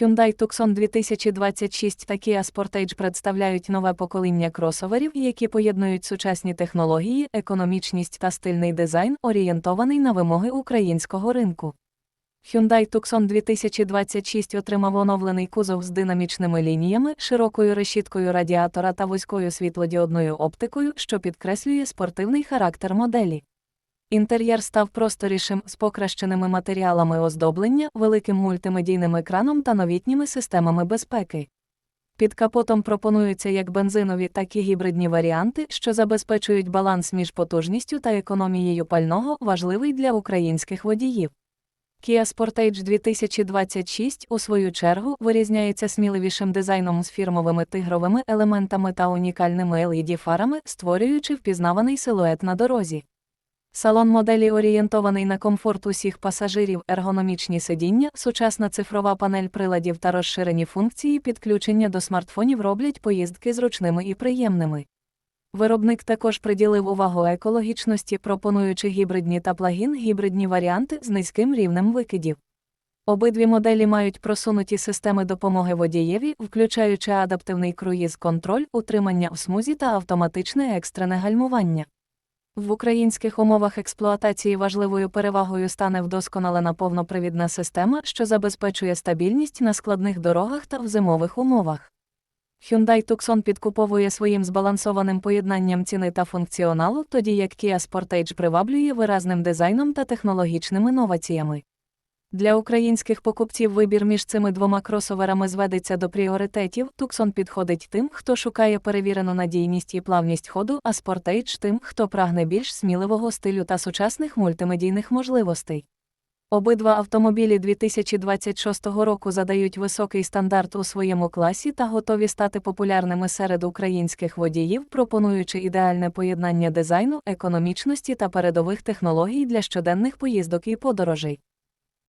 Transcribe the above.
Hyundai Tucson 2026 та Kia Sportage представляють нове покоління кросоверів, які поєднують сучасні технології, економічність та стильний дизайн, орієнтований на вимоги українського ринку. Hyundai Tucson 2026 отримав оновлений кузов з динамічними лініями, широкою решіткою радіатора та вузькою світлодіодною оптикою, що підкреслює спортивний характер моделі. Інтер'єр став просторішим з покращеними матеріалами оздоблення, великим мультимедійним екраном та новітніми системами безпеки. Під капотом пропонуються як бензинові, так і гібридні варіанти, що забезпечують баланс між потужністю та економією пального, важливий для українських водіїв. Kia Sportage 2026, у свою чергу, вирізняється сміливішим дизайном з фірмовими тигровими елементами та унікальними LED-фарами, створюючи впізнаваний силует на дорозі. Салон моделі орієнтований на комфорт усіх пасажирів, ергономічні сидіння, сучасна цифрова панель приладів та розширені функції підключення до смартфонів роблять поїздки зручними і приємними. Виробник також приділив увагу екологічності, пропонуючи гібридні та плагін гібридні варіанти з низьким рівнем викидів. Обидві моделі мають просунуті системи допомоги водієві, включаючи адаптивний круїз-контроль, утримання в смузі та автоматичне екстрене гальмування. В українських умовах експлуатації важливою перевагою стане вдосконалена повнопривідна система, що забезпечує стабільність на складних дорогах та в зимових умовах. Hyundai Tucson підкуповує своїм збалансованим поєднанням ціни та функціоналу, тоді як Kia Sportage приваблює виразним дизайном та технологічними новаціями. Для українських покупців вибір між цими двома кросоверами зведеться до пріоритетів. Tucson підходить тим, хто шукає перевірену надійність і плавність ходу, а Sportage тим, хто прагне більш сміливого стилю та сучасних мультимедійних можливостей. Обидва автомобілі 2026 року задають високий стандарт у своєму класі та готові стати популярними серед українських водіїв, пропонуючи ідеальне поєднання дизайну, економічності та передових технологій для щоденних поїздок і подорожей.